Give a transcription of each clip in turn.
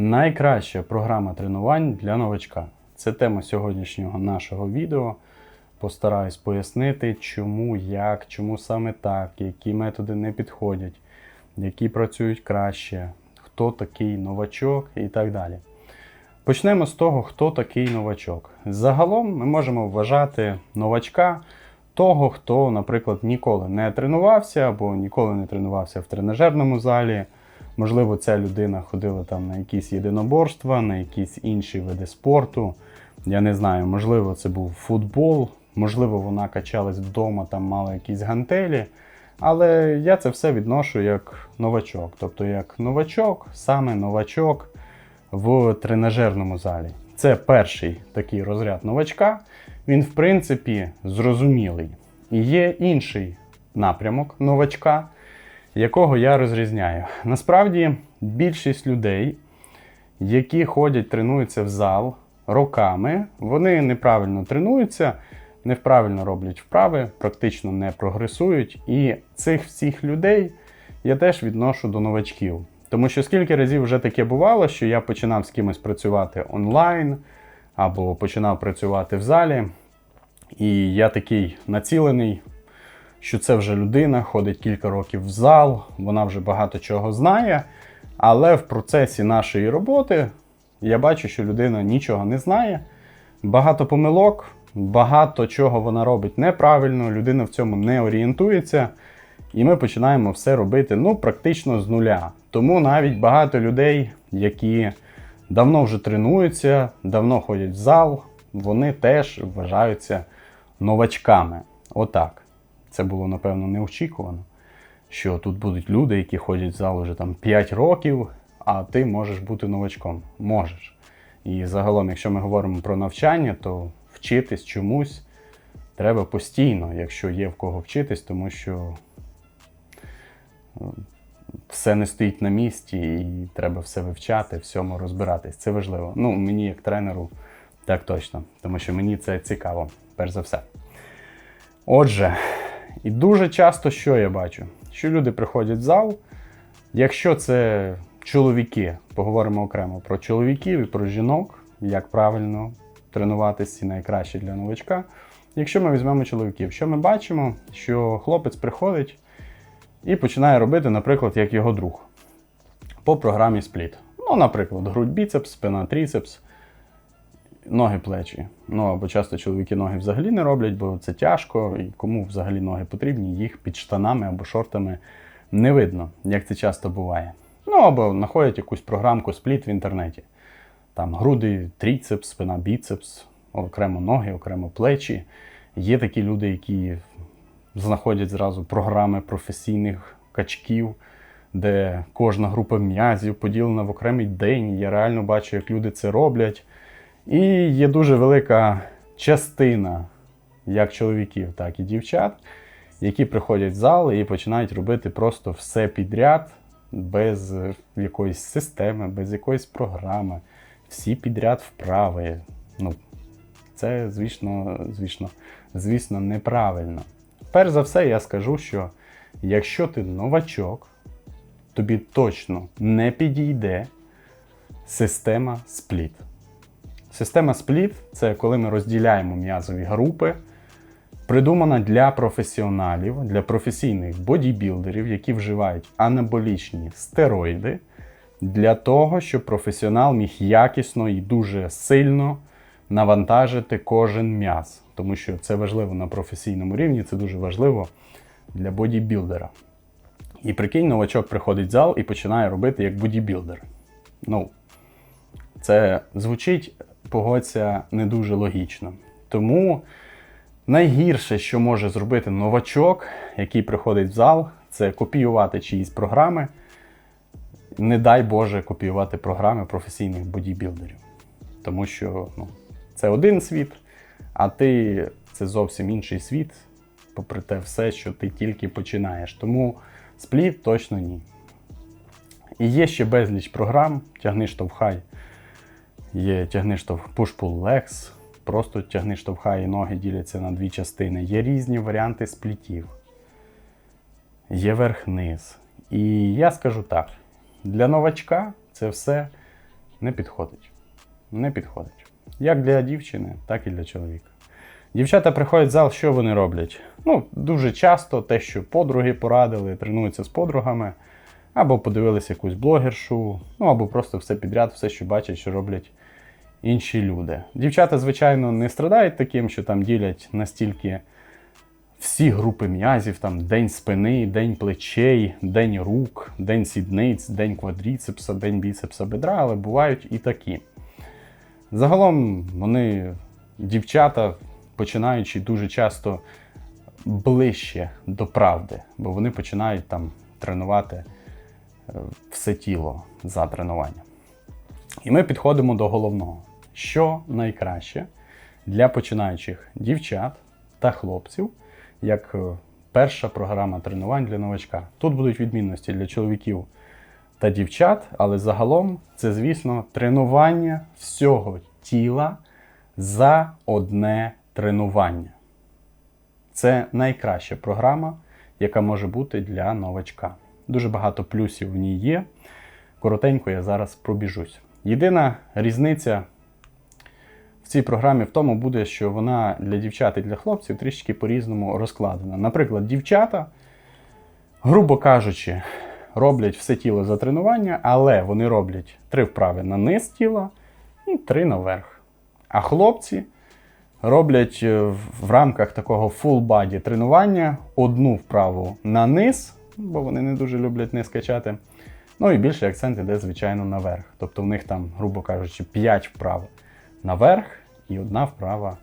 Найкраща програма тренувань для новачка. Це тема сьогоднішнього нашого відео. Постараюсь пояснити, чому, як, чому саме так, які методи не підходять, які працюють краще, хто такий новачок і так далі. Почнемо з того, хто такий новачок. Загалом ми можемо вважати новачка того, хто, наприклад, ніколи не тренувався або ніколи не тренувався в тренажерному залі. Можливо, ця людина ходила там на якісь єдиноборства, на якісь інші види спорту. Я не знаю, можливо, це був футбол, можливо, вона качалась вдома, там мала якісь гантелі. Але я це все відношу як новачок. Тобто, як новачок, саме новачок в тренажерному залі. Це перший такий розряд новачка. Він, в принципі, зрозумілий. І є інший напрямок новачка, якого я розрізняю. Насправді, більшість людей, які ходять, тренуються в зал роками, вони неправильно тренуються, неправильно роблять вправи, практично не прогресують. І цих всіх людей я теж відношу до новачків. Тому що скільки разів вже таке бувало, що я починав з кимось працювати онлайн або починав працювати в залі, і я такий націлений, що це вже людина, ходить кілька років в зал, вона вже багато чого знає. Але в процесі нашої роботи я бачу, що людина нічого не знає, багато помилок, багато чого вона робить неправильно, людина в цьому не орієнтується. І ми починаємо все робити ну, практично з нуля. Тому навіть багато людей, які давно вже тренуються, давно ходять в зал, вони теж вважаються новачками. Отак. Це було, напевно, неочікувано, що тут будуть люди, які ходять в зал вже там 5 років, а ти можеш бути новачком. Можеш. І загалом, якщо ми говоримо про навчання, то вчитись чомусь треба постійно, якщо є в кого вчитись, тому що все не стоїть на місці, і треба все вивчати, всьому розбиратись. Це важливо. Ну, мені як тренеру, так точно, тому що мені це цікаво, перш за все. Отже, і дуже часто що я бачу? Що люди приходять в зал, якщо це чоловіки, поговоримо окремо про чоловіків і про жінок, як правильно тренуватися і найкраще для новачка. Якщо ми візьмемо чоловіків, що ми бачимо, що хлопець приходить і починає робити, наприклад, як його друг по програмі спліт. Ну, наприклад, грудь біцепс, спина тріцепс, ноги плечі. Ну або часто чоловіки ноги взагалі не роблять, бо це тяжко, і кому взагалі ноги потрібні, їх під штанами або шортами не видно, як це часто буває. Ну або знаходять якусь програмку спліт в інтернеті. Там груди, тріцепс, спина, біцепс, окремо ноги, окремо плечі. Є такі люди, які знаходять зразу програми професійних качків, де кожна група м'язів поділена в окремий день. Я реально бачу, як люди це роблять. І є дуже велика частина як чоловіків, так і дівчат, які приходять в зал і починають робити просто все підряд, без якоїсь системи, без якоїсь програми. Всі підряд вправи. Ну, це, звісно, звісно, звісно, неправильно. Перш за все, я скажу, що якщо ти новачок, тобі точно не підійде система спліт. Система спліт це коли ми розділяємо м'язові групи, придумана для професіоналів, для професійних бодібілдерів, які вживають анаболічні стероїди, для того, щоб професіонал міг якісно і дуже сильно навантажити кожен м'яз. Тому що це важливо на професійному рівні, це дуже важливо для бодібілдера. І прикинь, новачок приходить в зал і починає робити як бодібілдер. Ну, це звучить, погодься, не дуже логічно. Тому найгірше, що може зробити новачок, який приходить в зал, це копіювати чиїсь програми. Не дай Боже копіювати програми професійних бодібілдерів. Тому що ну, це один світ, а ти це зовсім інший світ, попри те все, що ти тільки починаєш. Тому спліт точно ні. І є ще безліч програм, тягни штовхай. Є тягни штовх push-pull legs, просто тягни штовхай і ноги діляться на дві частини. Є різні варіанти сплітів. Є верх-низ. І я скажу так: для новачка це все не підходить. Не підходить. Як для дівчини, так і для чоловіка. Дівчата приходять в зал, що вони роблять? Ну, дуже часто те, що подруги порадили, тренуються з подругами, або подивилися якусь блогершу, ну або просто все підряд, все, що бачать, що роблять інші люди. Дівчата, звичайно, не страдають таким, що там ділять настільки всі групи м'язів, там день спини, день плечей, день рук, день сідниць, день квадріцепса, день біцепса бедра, але бувають і такі. Загалом вони, дівчата, починаючи дуже часто ближче до правди, бо вони починають там тренувати все тіло за тренування. І ми підходимо до головного. Що найкраще для починаючих дівчат та хлопців, як е, перша програма тренувань для новачка. Тут будуть відмінності для чоловіків та дівчат, але загалом це, звісно, тренування всього тіла за одне тренування. Це найкраща програма, яка може бути для новачка. Дуже багато плюсів в ній є. Коротенько я зараз пробіжусь. Єдина різниця в цій програмі в тому буде, що вона для дівчат і для хлопців трішки по-різному розкладена. Наприклад, дівчата, грубо кажучи, роблять все тіло за тренування, але вони роблять три вправи на низ тіла і три наверх. А хлопці роблять е, в- рамках такого full body тренування одну вправу на низ, бо вони не дуже люблять низ качати. Ну і більший акцент іде, звичайно, наверх. Тобто в них там, грубо кажучи, 5 вправ наверх і одна вправа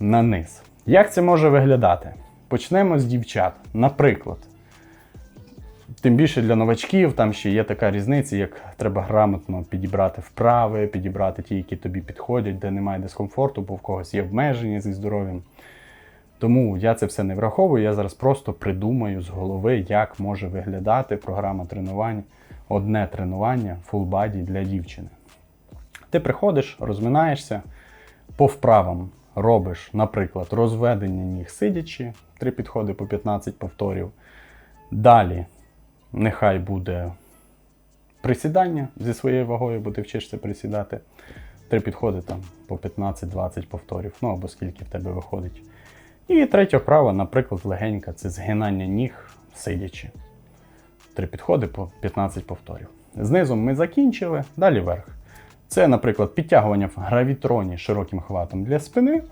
на низ. Як це може виглядати? Почнемо з дівчат. Наприклад, тим більше для новачків там ще є така різниця, як треба грамотно підібрати вправи, підібрати ті, які тобі підходять, де немає дискомфорту, бо в когось є обмеження зі здоров'ям. Тому я це все не враховую. Я зараз просто придумаю з голови, як може виглядати програма тренувань, одне тренування full body для дівчини. Ти приходиш, розминаєшся, по вправам робиш, наприклад, розведення ніг сидячи, три підходи по 15 повторів. Далі нехай буде присідання зі своєю вагою, бо ти вчишся присідати. Три підходи там по 15-20 повторів, ну або скільки в тебе виходить. І третя вправа, наприклад, легенька це згинання ніг сидячи. Три підходи по 15 повторів. Знизу ми закінчили, далі вверх. Це, наприклад, підтягування в гравітроні широким хватом для спини.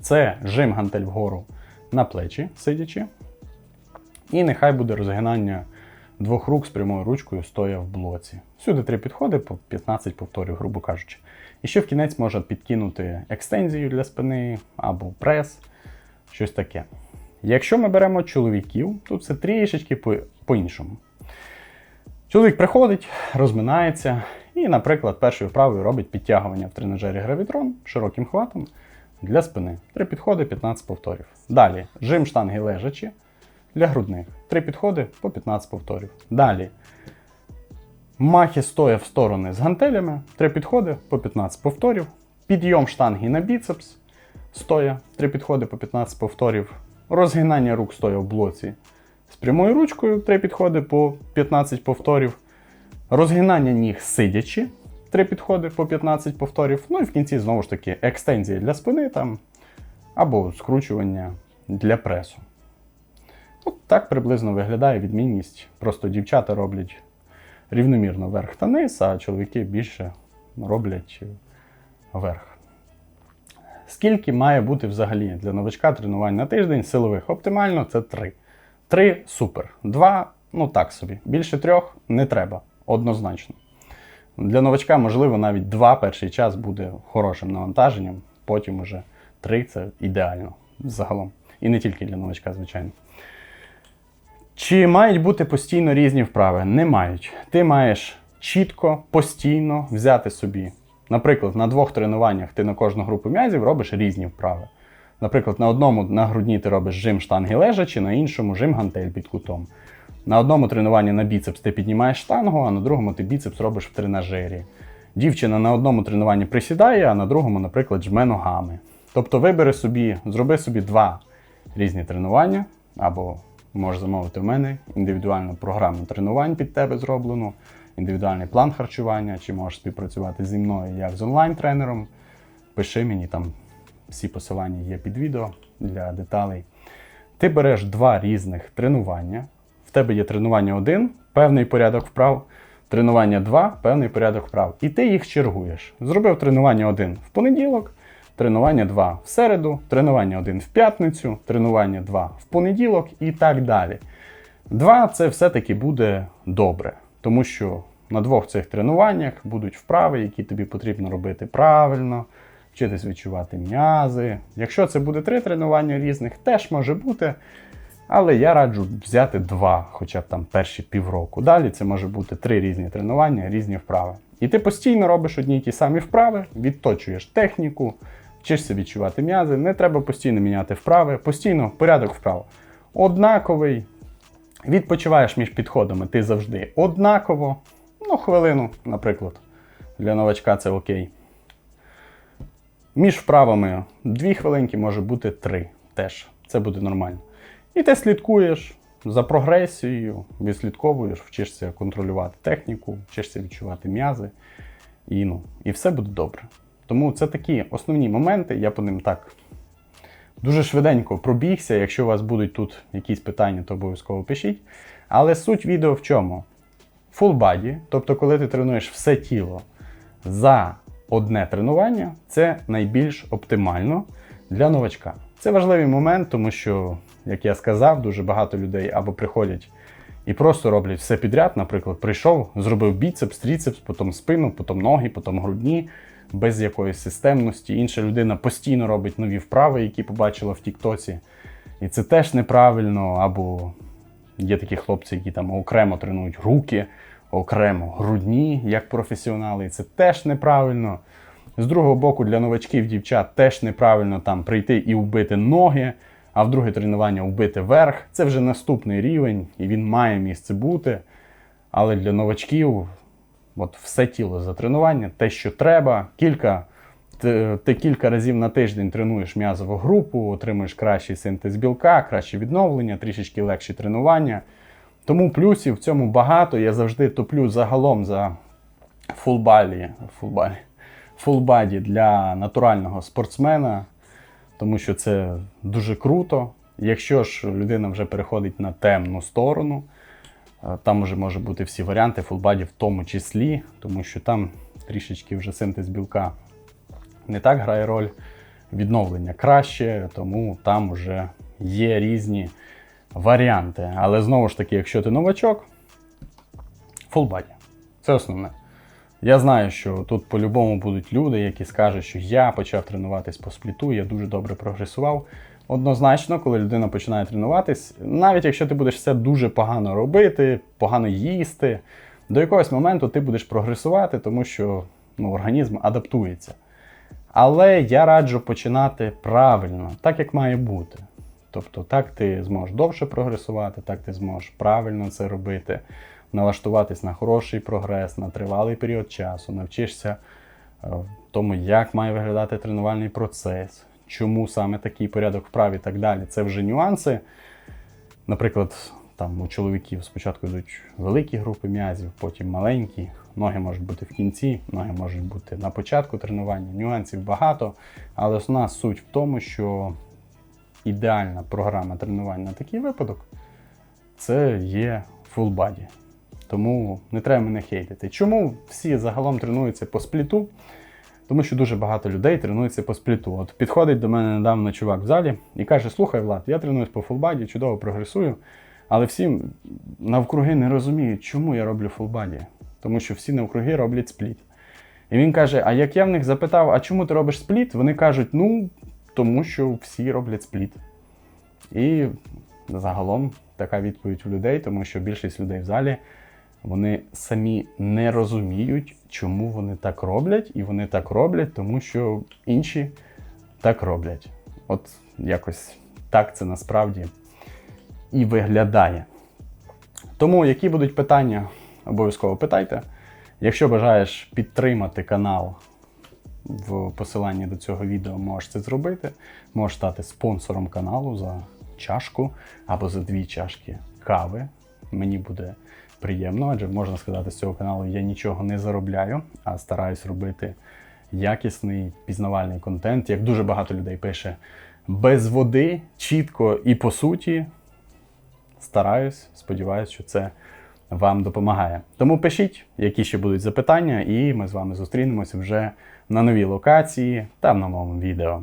Це жим гантель вгору на плечі сидячи. І нехай буде розгинання двох рук з прямою ручкою стоя в блоці. Сюди три підходи по 15 повторів, грубо кажучи. І ще в кінець можна підкинути екстензію для спини або прес, щось таке. Якщо ми беремо чоловіків, тут це трішечки по- по-іншому. Чоловік приходить, розминається і, наприклад, першою вправою робить підтягування в тренажері гравітрон широким хватом для спини. Три підходи, 15 повторів. Далі жим штанги лежачі для грудних. Три підходи по 15 повторів. Далі махи стоя в сторони з гантелями. Три підходи по 15 повторів. Підйом штанги на біцепс стоя. Три підходи по 15 повторів. Розгинання рук стоя в блоці з прямою ручкою. Три підходи по 15 повторів. Розгинання ніг сидячи. Три підходи по 15 повторів. Ну і в кінці знову ж таки екстензія для спини там або скручування для пресу. Так приблизно виглядає відмінність. Просто дівчата роблять рівномірно верх та низ, а чоловіки більше роблять верх. Скільки має бути взагалі для новачка тренувань на тиждень силових? Оптимально це 3. 3 супер. 2 ну так собі. Більше трьох не треба, однозначно. Для новачка, можливо, навіть 2 перший час буде хорошим навантаженням, потім уже 3 це ідеально загалом. І не тільки для новачка, звичайно. Чи мають бути постійно різні вправи? Не мають. Ти маєш чітко, постійно взяти собі. Наприклад, на двох тренуваннях ти на кожну групу м'язів робиш різні вправи. Наприклад, на одному на грудні ти робиш жим штанги лежачи, на іншому жим гантель під кутом. На одному тренуванні на біцепс ти піднімаєш штангу, а на другому ти біцепс робиш в тренажері. Дівчина на одному тренуванні присідає, а на другому, наприклад, жме ногами. Тобто вибери собі, зроби собі два різні тренування, або можеш замовити в мене індивідуальну програму тренувань під тебе зроблену. індивідуальний план харчування, чи можеш співпрацювати зі мною як з онлайн-тренером, пиши мені там всі посилання є під відео для деталей. Ти береш два різних тренування. В тебе є тренування 1, певний порядок вправ, тренування 2, певний порядок вправ. І ти їх чергуєш. Зробив тренування 1 в понеділок, тренування 2 в середу, тренування 1 в п'ятницю, тренування 2 в понеділок і так далі. Два це все-таки буде добре, тому що на двох цих тренуваннях будуть вправи, які тобі потрібно робити правильно, вчитись відчувати м'язи. Якщо це буде три тренування різних, теж може бути. Але я раджу взяти два, хоча б там перші півроку. Далі це може бути три різні тренування, різні вправи. І ти постійно робиш одні й ті самі вправи, відточуєш техніку, вчишся відчувати м'язи. Не треба постійно міняти вправи, постійно порядок вправ однаковий. Відпочиваєш між підходами ти завжди однаково. Ну, хвилину, наприклад. Для новачка це окей. Між вправами дві хвилинки, може бути три теж. Це буде нормально. І ти слідкуєш за прогресією, відслідковуєш, вчишся контролювати техніку, вчишся відчувати м'язи. І, ну, і все буде добре. Тому це такі основні моменти, я по ним так дуже швиденько пробігся. Якщо у вас будуть тут якісь питання, то обов'язково пишіть. Але суть відео в чому? Full body, тобто, коли ти тренуєш все тіло за одне тренування, це найбільш оптимально для новачка. Це важливий момент, тому що, як я сказав, дуже багато людей або приходять і просто роблять все підряд. Наприклад, прийшов, зробив біцепс, тріцепс, потім спину, потім ноги, потім грудні, без якоїсь системності. Інша людина постійно робить нові вправи, які побачила в Тіктоці. І це теж неправильно. Або є такі хлопці, які там окремо тренують руки, окремо грудні, як професіонали. І це теж неправильно. З другого боку, для новачків дівчат теж неправильно там прийти і вбити ноги, а в друге тренування вбити верх. Це вже наступний рівень, і він має місце бути. Але для новачків от все тіло за тренування, те, що треба, кілька. Ти, кілька разів на тиждень тренуєш м'язову групу, отримуєш кращий синтез білка, краще відновлення, трішечки легші тренування. Тому плюсів в цьому багато. Я завжди топлю загалом за фулбалі, фулбалі, фулбаді для натурального спортсмена, тому що це дуже круто. Якщо ж людина вже переходить на темну сторону, там вже може бути всі варіанти фулбаді в тому числі, тому що там трішечки вже синтез білка не так грає роль, відновлення краще, тому там вже є різні варіанти. Але знову ж таки, якщо ти новачок, фулбаді. Це основне. Я знаю, що тут по-любому будуть люди, які скажуть, що я почав тренуватись по спліту, я дуже добре прогресував. Однозначно, коли людина починає тренуватись, навіть якщо ти будеш все дуже погано робити, погано їсти, до якогось моменту ти будеш прогресувати, тому що ну, організм адаптується. Але я раджу починати правильно, так як має бути. Тобто, так ти зможеш довше прогресувати, так ти зможеш правильно це робити, налаштуватись на хороший прогрес, на тривалий період часу, навчишся е, тому, як має виглядати тренувальний процес, чому саме такий порядок вправ і так далі. Це вже нюанси. Наприклад, там у чоловіків спочатку йдуть великі групи м'язів, потім маленькі. Ноги можуть бути в кінці, ноги можуть бути на початку тренування. Нюансів багато. Але основна суть в тому, що ідеальна програма тренувань на такий випадок це є full body. Тому не треба мене хейтити. Чому всі загалом тренуються по спліту? Тому що дуже багато людей тренуються по спліту. От підходить до мене недавно чувак в залі і каже: Слухай, Влад, я тренуюсь по фулбаді, чудово прогресую. Але всі навкруги не розуміють, чому я роблю фулбаді. Тому що всі навкруги роблять спліт. І він каже: А як я в них запитав, а чому ти робиш спліт? Вони кажуть, ну, тому що всі роблять спліт. І загалом така відповідь у людей, тому що більшість людей в залі вони самі не розуміють, чому вони так роблять, і вони так роблять, тому що інші так роблять. От якось так це насправді і виглядає. Тому, які будуть питання, обов'язково питайте. Якщо бажаєш підтримати канал в посиланні до цього відео, можеш це зробити. Можеш стати спонсором каналу за чашку або за дві чашки кави. Мені буде приємно, адже можна сказати, з цього каналу я нічого не заробляю, а стараюсь робити якісний пізнавальний контент, як дуже багато людей пише, без води, чітко і по суті. Стараюсь, сподіваюся, що це вам допомагає. Тому пишіть, які ще будуть запитання, і ми з вами зустрінемося вже на новій локації та в новому відео.